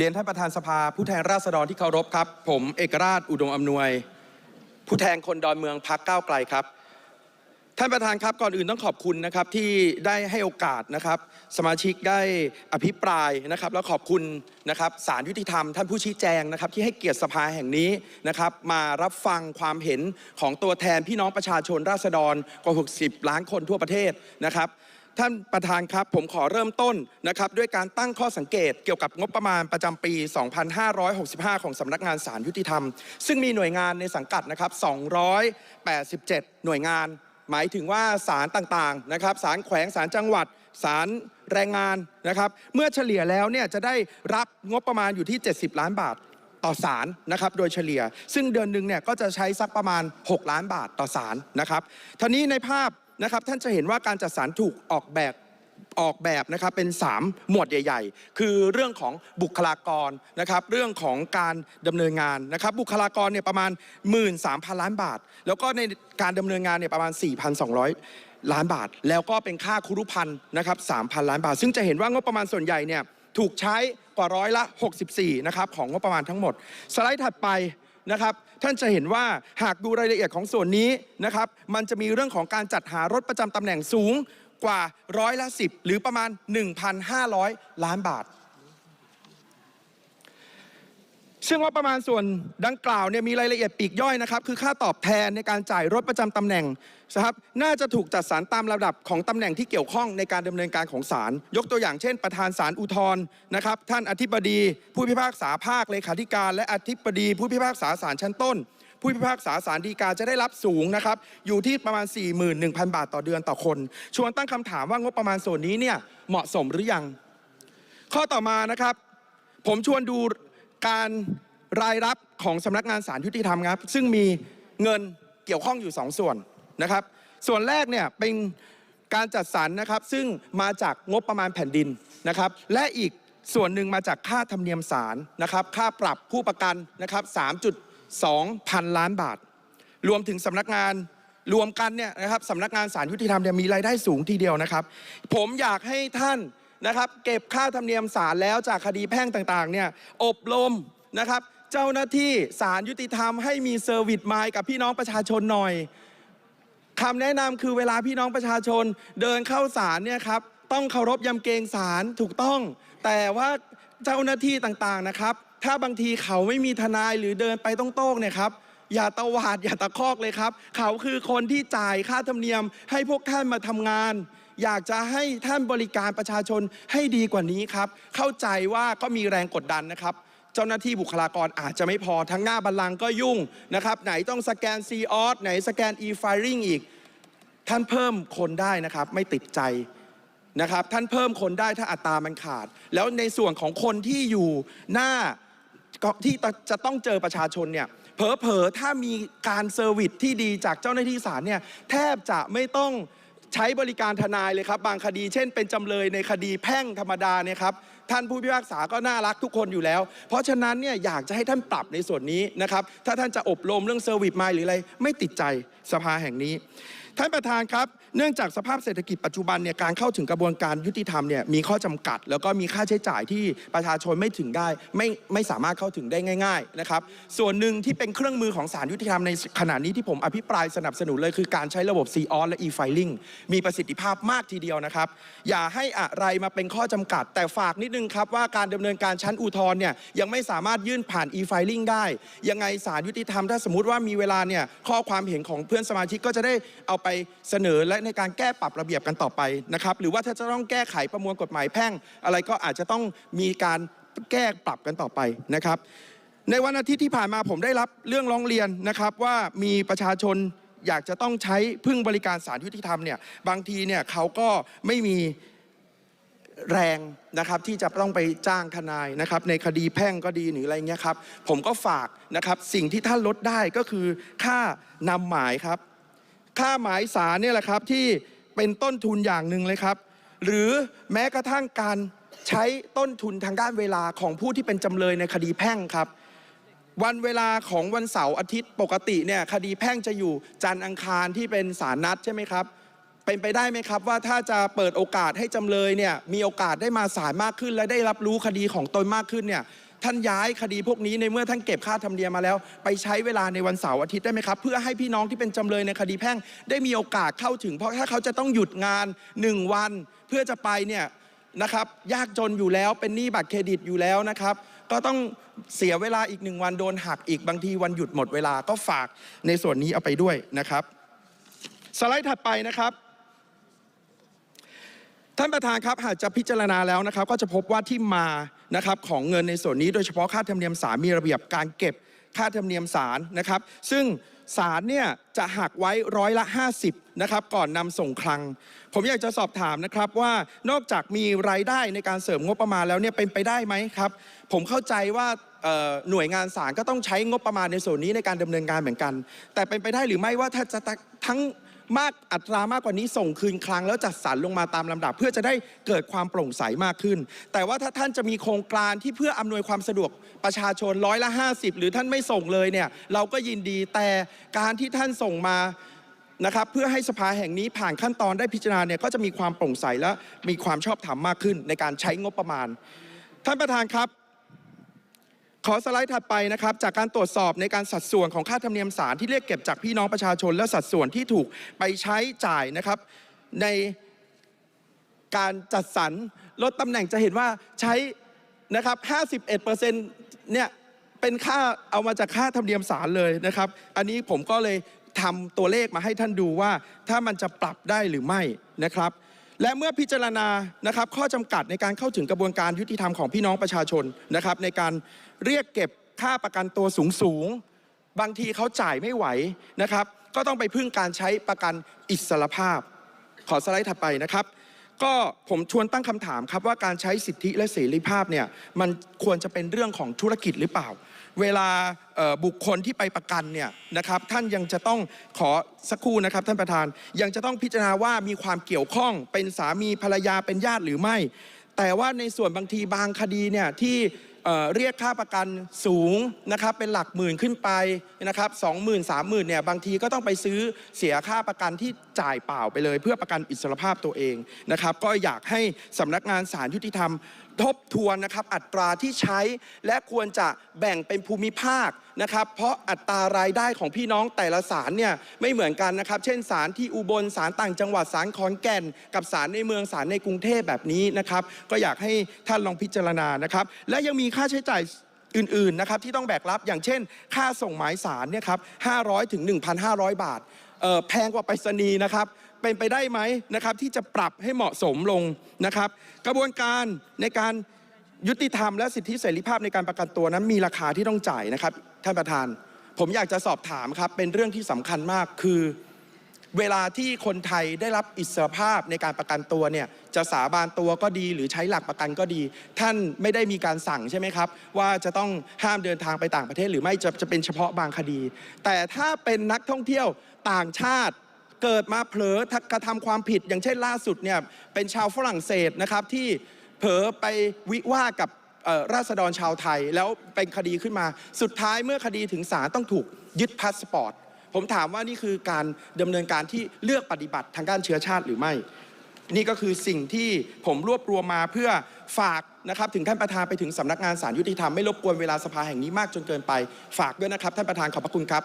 เรียนท่านประธานสภาผู้แทนราษฎรที่เคารพครับ ผมเอกราชอุดมอำนวย ผู้แทนคนดอนเมืองพักก้าวไกลครับ ท่านประธานครับก่อนอื่นต้องขอบคุณนะครับที่ได้ให้โอกาสนะครับ สมาชิกได้อภิปรายนะครับ แล้วขอบคุณนะครับสารยุติธรรม ท่านผู้ชี้แจงนะครับ ที่ให้เกียรติสภาแห่งนี้นะครับ มารับฟังความเห็นของตัวแทนพี่น้องประชาชนราษฎรกว่า 60 ล้านคนทั่วประเทศนะครับ ท่านประธานครับ ผมขอเริ่มต้นนะครับด้วยการตั้งข้อสังเกตเกี่ยวกับงบประมาณประจำปี 2565 ของสำนักงานสารยุติธรรม ซึ่งมีหน่วยงานในสังกัดนะครับ 287 หน่วยงาน หมายถึงว่าศาลต่างๆนะครับศาลแขวงศาลจังหวัดศาลแรงงานนะครับเมื่อเฉลี่ยแล้วเนี่ยจะได้รับงบประมาณอยู่ที่ 70 ล้านบาทต่อศาลนะครับโดยเฉลี่ย ซึ่งเดือนหนึ่งเนี่ยก็จะใช้สักประมาณ 6 ล้านบาทต่อศาลนะครับท่านี้ในภาพ นะครับท่านจะเห็นว่าการจัดสรรถูกออกแบบออกแบบนะครับเป็น 3 หมวดใหญ่ ๆ คือเรื่องของบุคลากรนะครับเรื่องของการดำเนินงานนะครับบุคลากรเนี่ยประมาณ 13,000 ล้านบาท แล้วก็ในการดำเนินงานเนี่ยประมาณ 4,200 ล้านบาท แล้วก็เป็นค่าคุรุพันธ์นะครับ3,000 ล้านบาท ซึ่งจะเห็นว่างบประมาณส่วนใหญ่เนี่ยถูกใช้กว่าร้อยละ 64นะครับของงบประมาณทั้งหมด สไลด์ถัดไป นะครับ ท่านจะเห็นว่าหากดูรายละเอียดของส่วนนี้นะครับ มันจะมีเรื่องของการจัดหารถประจำตำแหน่งสูงกว่าร้อยละ 10 หรือประมาณ 1,500 ล้านบาท ซึ่งว่าประมาณส่วนดังกล่าวเนี่ยมีรายละเอียดปีกย่อยนะครับคือค่าตอบแทนในการจ่ายรถประจำตำแหน่งนะครับน่าจะถูกจัดสรรตามระดับของตำแหน่งที่เกี่ยวข้องในการดำเนินการของศาลยกตัวอย่างเช่น ประธานศาลอุทธรณ์นะครับท่านอธิบดี ผู้พิพากษาภาคเลขาธิการ และอธิบดี ผู้พิพากษาศาลชั้นต้น ผู้พิพากษาศาลฎีกาจะได้รับสูงนะครับอยู่ที่ประมาณ 41,000 บาทต่อเดือนต่อคน ชวนตั้งคำถามว่างบประมาณส่วนนี้เนี่ยเหมาะสมหรือยัง ข้อต่อมานะครับ ผมชวนดู การรายรับของสำนักงานสารยุติธรรมครับ ซึ่งมีเงินเกี่ยวข้องอยู่ 2 ส่วนนะครับ ส่วนแรกเนี่ยเป็นการจัดสรรนะครับ ซึ่งมาจากงบประมาณแผ่นดินนะครับ และอีกส่วนหนึ่งมาจากค่าธรรมเนียมศาลนะครับ ค่าปรับผู้ประกันนะครับ 3.2 พันล้านบาท รวมถึงสำนักงานรวมกันเนี่ยนะครับสำนักงานสารยุติธรรมเนี่ยมีรายได้สูงทีเดียวนะครับ ผมอยากให้ท่าน นะครับ เก็บค่าธรรมเนียมศาลแล้วจากคดีแพ่งต่างๆเนี่ยอบรมนะครับเจ้าหน้าที่สารยุติธรรมให้มีเซอร์วิสไมล์กับพี่น้องประชาชนหน่อยคำแนะนำคือเวลาพี่น้องประชาชนเดินเข้าศาลเนี่ยครับต้องเคารพยำเกรงศาลถูกต้อง แต่ว่าเจ้าหน้าที่ต่างๆนะครับ ถ้าบางทีเขาไม่มีทนายหรือเดินไปต้องโต้งเนี่ยครับอย่าตวาดอย่าตะคอกเลยครับ เขาคือคนที่จ่ายค่าธรรมเนียมให้พวกท่านมาทำงาน อยากจะให้ท่านบริการประชาชนให้ดีกว่านี้ครับ เข้าใจว่าก็มีแรงกดดันนะครับ เจ้าหน้าที่บุคลากรอาจจะไม่พอทั้งหน้าบัลลังก์ก็ยุ่งนะครับ ไหนต้องสแกน c ออสไหนสแกน e-filing อีก ท่านเพิ่มคนได้นะครับ ไม่ติดใจนะครับ ท่านเพิ่มคนได้ถ้าอัตรามันขาด แล้วในส่วนของคนที่อยู่หน้าที่จะต้องเจอประชาชนเนี่ยเผลอๆ ถ้ามีการเซอร์วิสที่ดีจากเจ้าหน้าที่ศาลเนี่ยแทบจะไม่ต้อง ใช้บริการทนายเลยครับบางคดีเช่นเป็นจำเลยในคดีแพ่งธรรมดาเนี่ยครับ ท่านผู้พิพากษาก็น่ารักทุกคนอยู่แล้ว เพราะฉะนั้นเนี่ยอยากจะให้ท่านปรับในส่วนนี้นะครับ ถ้าท่านจะอบรมเรื่องเซอร์วิสมาหรืออะไร ไม่ติดใจสภาแห่งนี้ ท่านประธานครับ เนื่องจากสภาพเศรษฐกิจปัจจุบันเนี่ยการเข้าถึงกระบวนการยุติธรรมเนี่ยมีข้อจำกัด แล้วก็มีค่าใช้จ่ายที่ประชาชนไม่ถึงได้ ไม่ไม่สามารถเข้าถึงได้ง่าย ๆนะครับ ส่วนหนึ่งที่เป็นเครื่องมือของศาลยุติธรรมในขณะนี้ที่ผมอภิปรายสนับสนุนเลยคือการใช้ระบบ c ออและ e-filing มีประสิทธิภาพมากทีเดียวนะครับ อย่าให้อะไรมาเป็นข้อจำกัด แต่ฝากนิดนึงครับว่าการดำเนินการชั้นอุทธรณ์เนี่ยยังไม่สามารถยื่นผ่าน e-filing ได้ ยังไงศาลยุติธรรมถ้าสมมติว่ามีเวลาเนี่ยข้อความเห็นของเพื่อนสมาชิกก็จะได้เอาไปเสนอและในการแก้ปรับระเบียบกันต่อไปนะครับหรือว่าถ้าจะต้องแก้ไขประมวลกฎหมายแพ่ง อะไรก็อาจจะต้องมีการแก้ปรับกันต่อไปนะครับ ในวันอาทิตย์ที่ผ่านมาผมได้รับเรื่องร้องเรียนนะครับว่ามีประชาชนอยากจะต้องใช้พึ่งบริการสารยุติธรรมเนี่ยบางทีเนี่ยเขาก็ไม่มี แรงนะครับที่จะต้องไปจ้างทนายนะครับในคดีแพ่งก็ดีหรืออะไรเงี้ยครับผมก็ฝากนะครับสิ่งที่ท่านลดได้ก็คือค่านำหมายครับ ค่าหมายสารเนี่ยแหละครับที่เป็นต้นทุนอย่างหนึ่งเลยครับ หรือแม้กระทั่งการใช้ต้นทุนทางด้านเวลาของผู้ที่เป็นจำเลยในคดีแพ่งครับ วันเวลาของวันเสาร์อาทิตย์ปกติเนี่ยคดีแพ่งจะอยู่จันทร์อังคารที่เป็นสารนัดใช่ไหมครับ เป็นไปได้ไหมครับว่าถ้าจะเปิดโอกาสให้จำเลยเนี่ยมีโอกาสได้มาศาลมากขึ้น และได้รับรู้คดีของตนมากขึ้นเนี่ยท่านย้ายคดีพวกนี้ในเมื่อท่านเก็บค่าธรรมเนียมมาแล้ว ไปใช้เวลาในวันเสาร์อาทิตย์ได้ไหมครับ เพื่อให้พี่น้องที่เป็นจำเลยในคดีแพ่ง ได้มีโอกาสเข้าถึง เพราะถ้าเขาจะต้องหยุดงาน 1 วัน เพื่อจะไปเนี่ยนะครับยากจนอยู่แล้วเป็นหนี้บัตรเครดิตอยู่แล้วนะครับ ก็ต้องเสียเวลาอีกหนึ่งวันโดนหักอีกบางทีวันหยุดหมดเวลาก็ฝากในส่วนนี้เอาไปด้วยนะครับ สไลด์ถัดไปนะครับ ท่านประธานครับหากจะพิจารณาแล้วนะครับ ก็จะพบว่าที่มานะครับของเงินในส่วนนี้โดยเฉพาะค่าธรรมเนียมศาลมีระเบียบการเก็บค่าธรรมเนียมศาลนะครับ ซึ่งศาลเนี่ยจะหักไว้ร้อยละ 50นะครับก่อนนำส่งคลัง ผมอยากจะสอบถามนะครับว่านอกจากมีรายได้ในการเสริมงบประมาณแล้วเนี่ยเป็นไปได้ไหมครับ ผมเข้าใจว่าหน่วยงานศาลก็ต้องใช้งบประมาณในส่วนนี้ในการดำเนินการเหมือนกัน แต่เป็นไปได้หรือไม่ว่าถ้าจะทั้ง มากอัตรามากกว่านี้ส่งคืนคลังแล้วจัดสรรลงมาตามลำดับ เพื่อจะได้เกิดความโปร่งใสมากขึ้น แต่ว่าถ้าท่านจะมีโครงการที่เพื่ออำนวยความสะดวกประชาชนร้อยละ 50 หรือท่านไม่ส่งเลยเนี่ยเราก็ยินดีแต่การที่ท่านส่งมานะครับเพื่อให้สภาแห่งนี้ผ่านขั้นตอนได้พิจารณาเนี่ยก็จะมีความโปร่งใสและมีความชอบธรรมมากขึ้นในการใช้งบประมาณ ท่านประธานครับ ขอสไลด์ถัดไปนะครับ จากการตรวจสอบในการสัดส่วนของค่าธรรมเนียมศาลที่เรียกเก็บจากพี่น้องประชาชน และสัดส่วนที่ถูกไปใช้จ่ายนะครับ ในการจัดสรรลดตำแหน่งจะเห็นว่าใช้นะครับ 51%เนี่ยเป็นค่าเอามาจากค่าธรรมเนียมศาลเลยนะครับ อันนี้ผมก็เลยทำตัวเลขมาให้ท่านดูว่าถ้ามันจะปรับได้หรือไม่นะครับ และเมื่อพิจารณานะครับข้อจำกัดในการเข้าถึงกระบวนการยุติธรรมของพี่น้องประชาชนนะครับในการเรียกเก็บค่าประกันตัวสูงสูงบางทีเขาจ่ายไม่ไหวนะครับ ก็ต้องไปพึ่งการใช้ประกันอิสรภาพ ขอสไลด์ถัดไปนะครับ ก็ผมชวนตั้งคำถามครับว่าการใช้สิทธิและเสรีภาพเนี่ยมันควรจะเป็นเรื่องของธุรกิจหรือเปล่า เวลาบุคคลที่ไปประกันเนี่ยนะครับท่านยังจะต้องขอสักครู่นะครับท่านประธานยังจะต้องพิจารณาว่ามีความเกี่ยวข้องเป็นสามีภรรยาเป็นญาติหรือไม่ แต่ว่าในส่วนบางทีบางคดีเนี่ยที่ เรียกค่าประกันสูงนะครับเป็นหลักหมื่นขึ้นไปนะครับสองหมื่นสามหมื่นเนี่ยบางทีก็ต้องไปซื้อเสียค่าประกันที่จ่ายเปล่าไปเลย เพื่อประกันอิสรภาพตัวเองนะครับก็อยากให้สำนักงานสารยุติธรรม ทบทวนนะครับอัตราที่ใช้และควรจะแบ่งเป็นภูมิภาคนะครับ เพราะอัตรารายได้ของพี่น้องแต่ละศาลเนี่ยไม่เหมือนกันนะครับ เช่นศาลที่อุบลศาลต่างจังหวัดศาลขอนแก่น กับศาลในเมืองศาลในกรุงเทพแบบนี้นะครับ ก็อยากให้ท่านลองพิจารณานะครับ และยังมีค่าใช้จ่ายอื่นๆนะครับที่ต้องแบกรับอย่างเช่น ค่าส่งหมายสารเนี่ยครับ500ถึง1,500 บาทแพงกว่าไปรษณีย์นะครับ เป็นไปได้ไหมนะครับที่จะปรับให้เหมาะสมลงนะครับ กระบวนการในการยุติธรรมและสิทธิเสรีภาพในการประกันตัวนั้นมีราคาที่ต้องจ่ายนะครับ ท่านประธาน ผมอยากจะสอบถามครับเป็นเรื่องที่สำคัญมากคือ เวลาที่คนไทยได้รับอิสรภาพในการประกันตัวเนี่ยจะสาบานตัวก็ดีหรือใช้หลักประกันก็ดี ท่านไม่ได้มีการสั่งใช่ไหมครับ ว่าจะต้องห้ามเดินทางไปต่างประเทศ หรือไม่จะจะเป็นเฉพาะบางคดี แต่ถ้าเป็นนักท่องเที่ยวต่างชาติ เกิดมาเผลอกระทำความผิด อย่างเช่นล่าสุดเนี่ยเป็นชาวฝรั่งเศสนะครับที่เผลอไปวิวากับราษฎรชาวไทยแล้วเป็นคดีขึ้นมา สุดท้ายเมื่อคดีถึงศาลต้องถูกยึดพาสปอร์ต ผมถามว่านี่คือการดำเนินการที่เลือกปฏิบัติทางด้านเชื้อชาติหรือไม่ นี่ก็คือสิ่งที่ผมรวบรวมมาเพื่อฝากนะครับถึงท่านประธานไปถึงสำนักงานศาลยุติธรรมไม่รบกวนเวลาสภาแห่งนี้มากจนเกินไป ฝากด้วยนะครับท่านประธานขอบพระคุณครับ